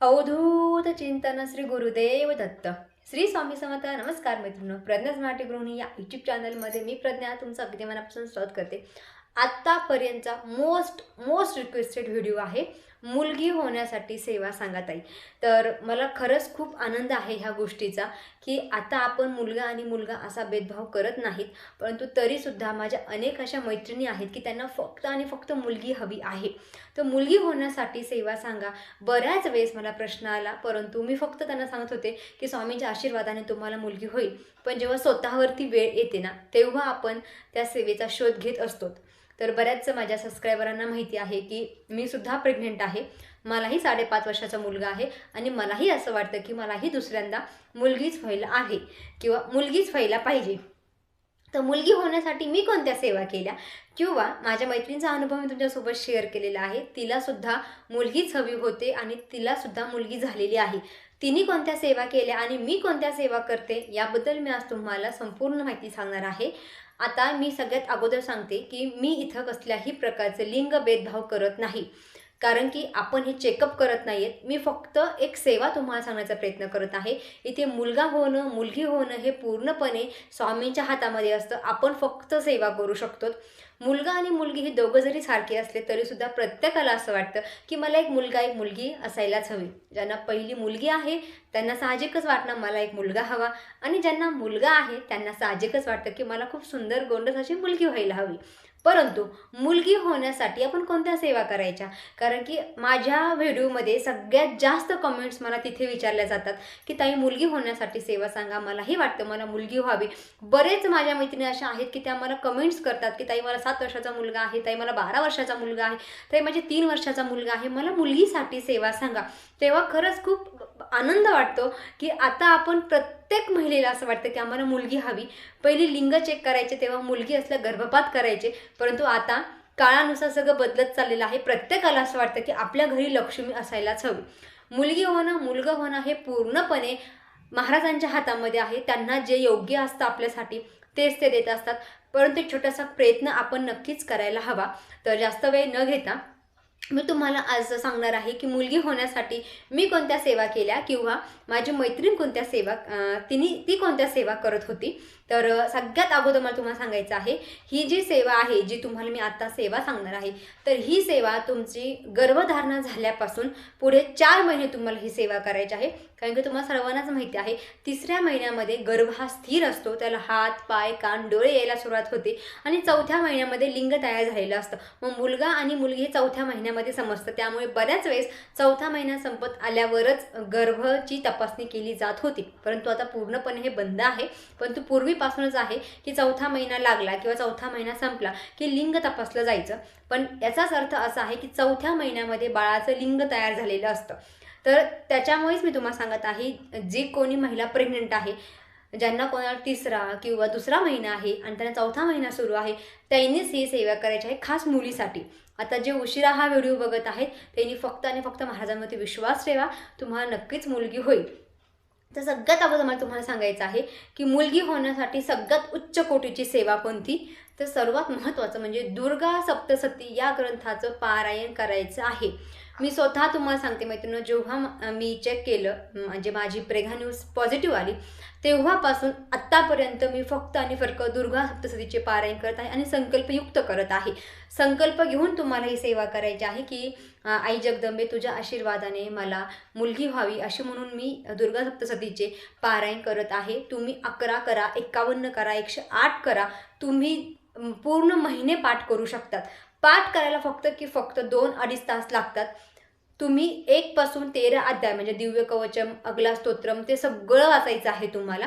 अवधूत चिंतन श्री गुरुदेव दत्त. श्री स्वामी समर्थ नमस्कार मित्रांनो. प्रज्ञा मराठी गृहिणी या यूट्यूब चॅनलमध्ये मी प्रज्ञा तुमचं अगदी मनापासून स्वागत करते. आत्तापर्यंतचा मोस्ट मोस्ट रिक्वेस्टेड व्हिडिओ आहे. मुलगी होण्यासाठी सेवा सांगा ताई. तर मला खरंच खूप आनंद आहे ह्या गोष्टीचा की आता आपण मुलगा आणि मुलगा असा भेदभाव करत नाहीत परंतु तरीसुद्धा माझ्या अनेक अशा मैत्रिणी आहेत की त्यांना फक्त आणि फक्त मुलगी हवी आहे. तर मुलगी होण्यासाठी सेवा सांगा. बऱ्याच वेळेस मला प्रश्न आला परंतु मी फक्त त्यांना सांगत होते की स्वामींच्या आशीर्वादाने तुम्हाला मुलगी होईल. पण जेव्हा स्वतःवरती वेळ येते ना तेव्हा आपण त्या सेवेचा शोध घेत असतो. तर बऱ्याच माझ्या सबस्क्रायबरांना माहिती आहे की मी सुद्धा प्रेग्नेंट आहे. मलाही साडेपाच वर्षाचा मुलगा आहे आणि मलाही असं वाटतं की मलाही दुसऱ्यांदा मुलगीच व्हायला आहे किंवा मुलगीच व्हायला पाहिजे. तर मुलगी होण्यासाठी मी कोणत्या सेवा केल्या? किंवा माझ्या मैत्रिणीचा अनुभव मी तुमच्यासोबत शेअर केलेला आहे. तिलासुद्धा मुलगीच हवी होते आणि तिलासुद्धा मुलगी झालेली आहे. तिने कोणत्या सेवा केल्या आणि मी कोणत्या सेवा करते याबद्दल मी आज तुम्हाला संपूर्ण माहिती सांगणार आहे. आता मी सगळ्यात अगोदर सांगते की मी इथं कसल्याही प्रकारचे लिंग भेदभाव करत नाही. कारण की आपण हे चेकअप करत नाही आहेत मी फक्त एक सेवा तुम्हाला सांगण्याचा प्रयत्न करत आहे. इथे मुलगा होणं मुलगी होणं हे पूर्णपणे स्वामींच्या हातामध्ये असतं. आपण फक्त सेवा करू शकतो मुलगा आणि मुलगी हे दोघं जरी सारखे असले तरीसुद्धा प्रत्येकाला असं वाटतं की मला एक मुलगा एक मुलगी असायलाच हवी. ज्यांना पहिली मुलगी आहे त्यांना साहजिकच वाटणं मला एक मुलगा हवा. आणि ज्यांना मुलगा आहे त्यांना साहजिकच वाटतं की मला खूप सुंदर गोंडस अशी मुलगी व्हायला हवी. परंतु मुलगी होण्यासाठी आपण कोणत्या सेवा करायच्या? कारण की माझ्या व्हिडिओमध्ये सगळ्यात जास्त कमेंट्स मला तिथे विचारल्या जातात की ताई मुलगी होण्यासाठी सेवा सांगा. मलाही वाटतं मला मुलगी व्हावी. बरेच माझ्या मैत्रिणी अशा आहेत की त्या मला कमेंट्स करतात की ताई मला सात वर्षाचा मुलगा आहे. ताई मला बारा वर्षाचा मुलगा आहे. ताई माझे तीन वर्षाचा मुलगा आहे. मला मुलगीसाठी सेवा सांगा. तेव्हा खरंच खूप आनंद वाटतो की आता आपण प्रत्येक महिलेला असं वाटतं की आम्हाला मुलगी हवी. पहिली लिंग चेक करायचे तेव्हा मुलगी असल्या गर्भपात करायचे. परंतु आता काळानुसार सगळं बदलत चाललेलं आहे. प्रत्येकाला असं वाटतं की आपल्या घरी लक्ष्मी असायलाच हवी. मुलगी होणं मुलगा होणं हे पूर्णपणे महाराजांच्या हातामध्ये आहे. त्यांना जे योग्य असतं आपल्यासाठी तेच ते देत असतात. परंतु एक छोटासा प्रयत्न आपण नक्कीच करायला हवा. तर जास्त वेळ न घेता मी तुम्हाला आज सांगणार आहे की मुलगी होण्यासाठी मी कोणत्या सेवा केल्या किंवा माझी मैत्रीण कोणत्या सेवा तिने ती कोणत्या सेवा करत होती. तर सगळ्यात अगोदर मला तुम्हाला सांगायचं आहे ही जी सेवा आहे जी तुम्हाला मी आता सेवा सांगणार आहे तर ही सेवा तुमची गर्भधारणा झाल्यापासून पुढे चार महिने तुम्हाला ही सेवा करायची आहे. कारण की तुम्हाला सर्वांनाच माहिती आहे तिसऱ्या महिन्यामध्ये गर्भ हा स्थिर असतो त्याला हात पाय कान डोळे यायला सुरुवात होते आणि चौथ्या महिन्यामध्ये लिंग तयार झालेलं असतं. मग मुलगा आणि मुलगी हे चौथ्या महिन्यामध्ये समजतं त्यामुळे बऱ्याच वेळेस चौथा महिना संपत आल्यावरच गर्भची तपासणी केली जात होती. परंतु आता पूर्णपणे हे बंद आहे परंतु पूर्वी पूर्वीपासूनच आहे की चौथा महिना लागला किंवा चौथा महिना संपला की लिंग तपासलं जायचं. पण याचाच अर्थ असा आहे की चौथ्या महिन्यामध्ये बाळाचं लिंग तयार झालेलं असतं. तर त्याच्यामुळेच मी तुम्हाला सांगत आहे जी कोणी महिला प्रेग्नंट आहे ज्यांना कोणाला तिसरा किंवा दुसरा महिना आहे आणि त्यांना चौथा महिना सुरू आहे त्यांनीच ही सेवा करायची आहे खास मुलीसाठी. आता जे उशिरा हा व्हिडिओ बघत आहेत त्यांनी फक्त आणि फक्त महाराजांवरती विश्वास ठेवा तुम्हाला नक्कीच मुलगी होईल. तर सगळ्यात अगोदर मला तुम्हाला सांगायचं आहे की मुलगी होण्यासाठी सगळ्यात उच्च कोटीची सेवा कोणती? तर सर्वात महत्त्वाचं म्हणजे दुर्गा सप्तसती या ग्रंथाचं पारायण करायचं आहे. मी स्वतः तुम्हाला सांगते मैत्रिणी जेव्हा मी चेक केलं म्हणजे माझी प्रेघा न्यूज पॉझिटिव्ह आली तेव्हापासून आत्तापर्यंत मी फक्त आणि फक्त दुर्गा सप्तसतीचे पारायण करत आहे आणि संकल्पयुक्त करत आहे. संकल्प घेऊन तुम्हाला ही सेवा करायची आहे की आई जगदंबे तुझ्या आशीर्वादाने मला मुलगी व्हावी अशी म्हणून मी दुर्गा सप्तसतीचे पारायण करत आहे. तुम्ही अकरा करा एक्कावन्न करा एकशे आठ करा. तुम्ही पूर्ण महिने पाठ करू शकतात. पाठ करायला फक्त की फक्त दोन अडीच तास लागतात. तुम्ही एक पासून तेरा अध्याय म्हणजे दिव्य कवचम अगला स्तोत्रम ते सगळं वाचायचं आहे तुम्हाला.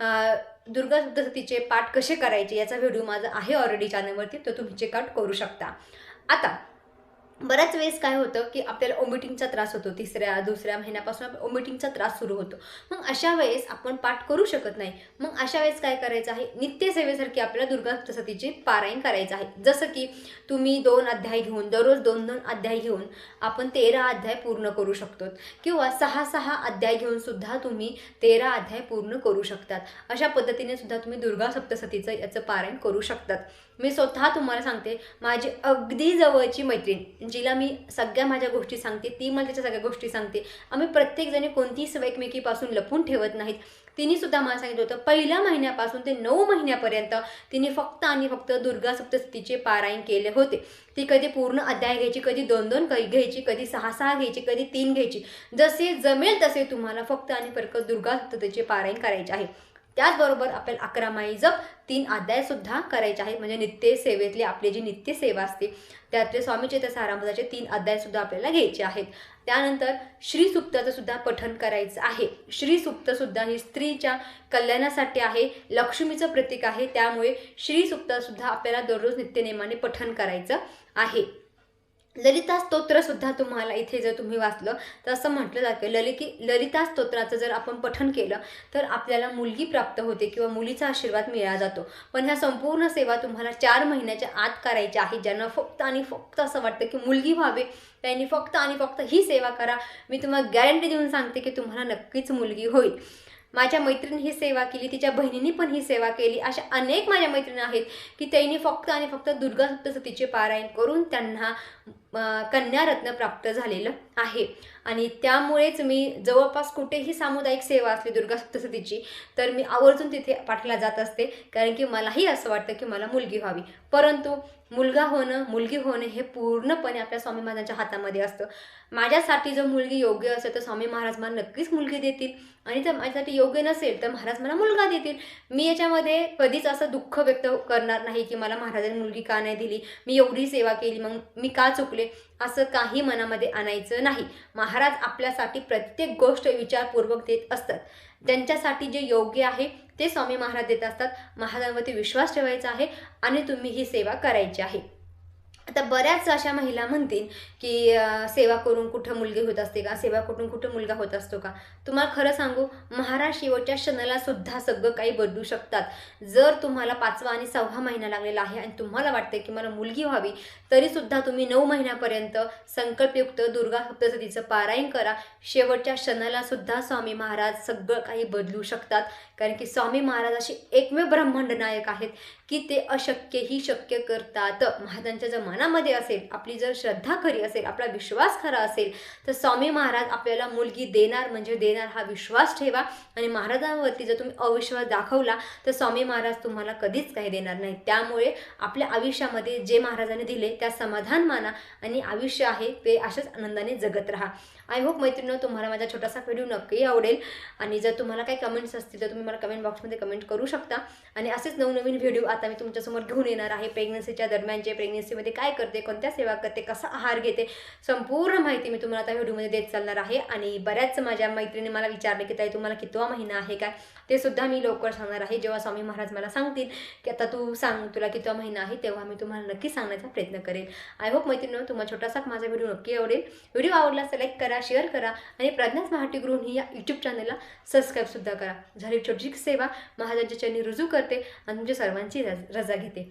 अं, दुर्गा सप्तशतीचे पाठ कसे करायचे याचा व्हिडिओ माझा आहे ऑलरेडी चॅनलवरती तो तुम्ही चेकआउट करू शकता. आता बऱ्याच वेळेस काय होतं की आपल्याला ओमिटिंगचा त्रास होतो तिसऱ्या दुसऱ्या महिन्यापासून ओमिटिंगचा त्रास सुरू होतो. मग अशा वेळेस आपण पाठ करू शकत नाही. मग अशा वेळेस काय करायचं आहे? नित्यसेवेसारखी आपल्याला दुर्गा सप्तसतीचे पारायण करायचं आहे. जसं की तुम्ही दोन अध्याय घेऊन दररोज दोन दोन अध्याय घेऊन आपण तेरा अध्याय पूर्ण करू शकतो. किंवा सहा सहा अध्याय घेऊन सुद्धा तुम्ही तेरा अध्याय पूर्ण करू शकतात. अशा पद्धतीने सुद्धा तुम्ही दुर्गा सप्तसतीचं याचं पारायण करू शकतात. मी स्वतः तुम्हाला सांगते माझी अगदी जवळची मैत्रीण जिला मी सगळ्या माझ्या गोष्टी सांगते ती मला त्याच्या सगळ्या गोष्टी सांगते. आम्ही प्रत्येकजणी कोणतीही सवय एकमेकीपासून लपून ठेवत नाहीत. तिने सुद्धा मला सांगितलं होतं पहिल्या महिन्यापासून ते नऊ महिन्यापर्यंत तिने फक्त आणि फक्त दुर्गा सप्तशतीचे पारायण केले होते. ती कधी पूर्ण अध्याय घ्यायची कधी दोन दोन कै घ्यायची कधी सहा सहा घ्यायची कधी तीन घ्यायची. जसे जमेल तसे तुम्हाला फक्त आणि फक्त दुर्गा सप्तशतीचे पारायण करायचे आहे. त्याचबरोबर आपल्याला अकरा माई जप तीन अध्यायसुद्धा करायचे आहेत. म्हणजे नित्य सेवेतली आपली जी नित्य सेवा असते त्यातले स्वामी चेत सारामृताचे तीन अध्यायसुद्धा आपल्याला घ्यायचे आहेत. त्यानंतर श्री सुक्ताचं सुद्धा करायचं आहे. श्री सुक्तसुद्धा ही स्त्रीच्या कल्याणासाठी आहे लक्ष्मीचं प्रतीक आहे. त्यामुळे श्रीसुक्तसुद्धा आपल्याला दररोज नित्यनेमाने पठन करायचं आहे. ललिता स्तोत्र सुद्धा तुम्हाला इथे जर तुम्ही वाचलं तर असं म्हटलं जातं ललिकी ललिता स्तोत्राचं जर आपण पठन केलं तर आपल्याला मुलगी प्राप्त होते किंवा मुलीचा आशीर्वाद मिळाला जातो. पण ह्या संपूर्ण सेवा तुम्हाला चार महिन्याच्या आत करायच्या आहेत ज्यांना फक्त आणि फक्त असं वाटतं की मुलगी व्हावे त्यांनी फक्त आणि फक्त ही सेवा करा. मी तुम्हाला गॅरंटी देऊन सांगते की तुम्हाला नक्कीच मुलगी होईल. माझ्या मैत्रिणी ही सेवा केली तिच्या बहिणींनी पण ही सेवा केली. अशा अनेक माझ्या मैत्रिणी आहेत की त्यांनी फक्त आणि फक्त दुर्गा सप्तसतीचे पारायण करून त्यांना कन्यारत्न प्राप्त झालेलं आहे. आणि त्यामुळेच मी जवळपास कुठेही सामुदायिक सेवा असली दुर्गा सप्तसतीची तर मी आवर्जून तिथे पाठवल्या जात असते. कारण की मलाही असं वाटतं की मला मुलगी व्हावी. परंतु मुलगा होणं मुलगी होणं हे पूर्णपणे आपल्या स्वामी महाराजांच्या हातामध्ये असतं. माझ्यासाठी जर मुलगी योग्य असेल तर स्वामी महाराज मला नक्कीच मुलगी देतील. आणि जर माझ्यासाठी योग्य नसेल तर महाराज मला मुलगा देतील. मी याच्यामध्ये कधीच असं दुःख व्यक्त करणार नाही की मला महाराजांनी मुलगी का नाही दिली? मी एवढी सेवा केली मग मी का चुकले? असं काही मनामध्ये आणायचं नाही. महाराज आपल्यासाठी प्रत्येक गोष्ट विचारपूर्वक देत असतात. त्यांच्यासाठी जे योग्य आहे ते स्वामी महाराज देत असतात. महाराजांवरती विश्वास ठेवायचा आहे आणि तुम्ही ही सेवा करायची आहे. आता बऱ्याच अशा महिला म्हणतील की सेवा करून कुठं मुलगी होत असते का? सेवा करून कुठं मुलगा होत असतो का? तुम्हाला खरं सांगू महाराज शेवटच्या क्षणाला सुद्धा सगळं काही बदलू शकतात. जर तुम्हाला पाचवा आणि सहावा महिना लागलेला आहे आणि तुम्हाला वाटते की मला मुलगी व्हावी तरीसुद्धा तुम्ही नऊ महिन्यापर्यंत संकल्पयुक्त दुर्गा सप्तसतीचं पारायण करा. शेवटच्या क्षणाला सुद्धा स्वामी महाराज सगळं काही बदलू शकतात. कारण की स्वामी महाराज असे एकमेव ब्रह्मांड नायक आहेत की ते अशक्यही शक्य करतात. महाराजांच्या जर मनामध्ये असेल आपली जर श्रद्धा खरी असेल आपला विश्वास खरा असेल तर स्वामी महाराज आपल्याला मुलगी देणार म्हणजे देणार हा विश्वास ठेवा. आणि महाराजांवरती जर तुम्ही अविश्वास दाखवला तर स्वामी महाराज तुम्हाला कधीच काही देणार नाही. त्यामुळे आपल्या आयुष्यामध्ये जे महाराजांनी दिले त्या समाधान माना आणि आयुष्य आहे ते अशाच आनंदाने जगत राहा. आय होप मैत्रिणीनं तुम्हाला माझा छोटासा व्हिडिओ नक्की आवडेल. आणि जर तुम्हाला काही कमेंट्स असतील तर तुम्ही मला कमेंट बॉक्समध्ये कमेंट करू शकता. आणि असेच नवनवीन व्हिडिओ आता मी तुमच्यासमोर घेऊन येणार आहे. प्रेग्नन्सीच्या दरम्यानचे प्रेग्नन्सीमध्ये काय करते कोणत्या सेवा करते कसा आहार घेते संपूर्ण माहिती मी तुम्हाला आता व्हिडिओमध्ये देत चालणार आहे. आणि बऱ्याच माझ्या मैत्रिणी मला विचारले की ताई तुम्हाला कितवा महिना आहे काय? ते सुद्धा मी लवकर सांगणार आहे. जेव्हा स्वामी महाराज मला सांगतील की आता तू सांग तुला कितवा महिना आहे? तेव्हा मी तुम्हाला नक्की सांगण्याचा प्रयत्न करेल. आय होप मैत्रिणी तुम्हाला छोटासा माझा व्हिडिओ नक्की आवडेल. व्हिडिओ आवडला असं लाईक करा शेअर करा. आणि प्रज्ञाच मराठी ही या यूट्यूब चॅनलला सबस्क्राईबसुद्धा करा. झाली छोटी सेवा. महाराजांच्या चरणी रुजू करते आणि तुमच्या सर्वांची रजा घेते.